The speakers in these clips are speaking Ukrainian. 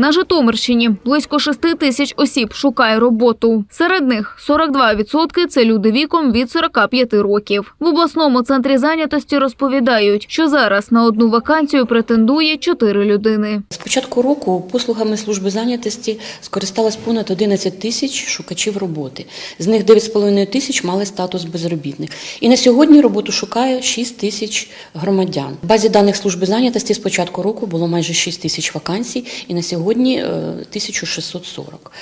На Житомирщині близько 6 тисяч осіб шукає роботу. Серед них 42% – це люди віком від 45 років. В обласному центрі зайнятості розповідають, що зараз на одну вакансію претендує 4 людини. З початку року послугами служби зайнятості скористалось понад 11 тисяч шукачів роботи. З них 9,5 тисяч мали статус безробітних. І на сьогодні роботу шукає 6 тисяч громадян. В базі даних служби зайнятості з початку року було майже 6 тисяч вакансій, і на сьогодні е, 1640.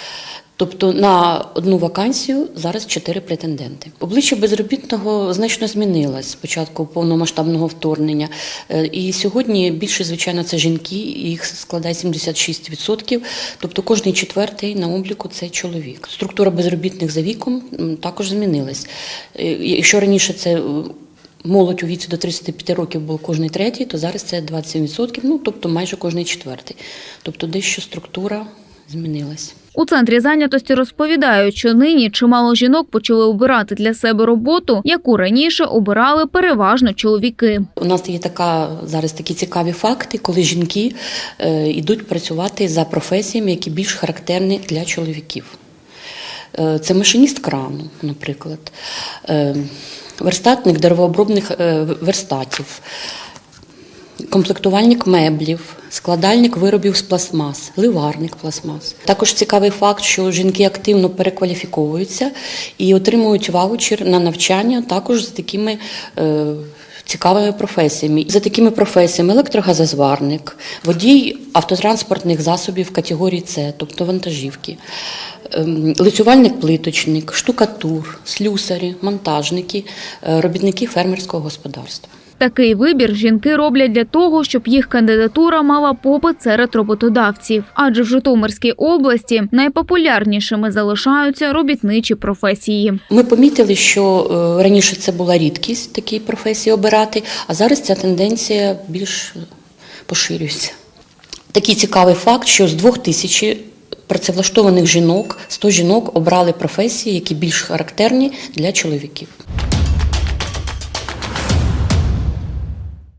Тобто на одну вакансію зараз чотири претенденти. Обличчя безробітного значно змінилось з початку повномасштабного вторгнення. Е, І сьогодні більше, звичайно, це жінки, їх складає 76%. Тобто кожний четвертий на обліку це чоловік. Структура безробітних за віком також змінилась. Е, Якщо раніше це е, молодь у віці до 35 років був кожний третій, то зараз це 27%, ну тобто майже кожний четвертий. Тобто дещо структура змінилась. У центрі зайнятості розповідають, що нині чимало жінок почали обирати для себе роботу, яку раніше обирали переважно чоловіки. У нас є така зараз такі цікаві факти, коли жінки е, йдуть працювати за професіями, які більш характерні для чоловіків. Е, це машиніст крану, наприклад, е, верстатник деревообробних е, верстатів, комплектувальник меблів, складальник виробів з пластмас, ливарник пластмас. Також цікавий факт, що жінки активно перекваліфіковуються і отримують ваучер на навчання також з такими. е, Цікавими професіями. За такими професіями електрогазозварник, водій автотранспортних засобів категорії С, тобто вантажівки, лицювальник-плиточник, штукатур, слюсарі, монтажники, е, робітники фермерського господарства. Такий вибір жінки роблять для того, щоб їх кандидатура мала попит серед роботодавців. Адже в Житомирській області найпопулярнішими залишаються робітничі професії. Ми помітили, що е, раніше це була рідкість такі професії обирати, а зараз ця тенденція більш поширюється. Такий цікавий факт, що з двох тисяч працевлаштованих жінок 100 жінок обрали професії, які більш характерні для чоловіків.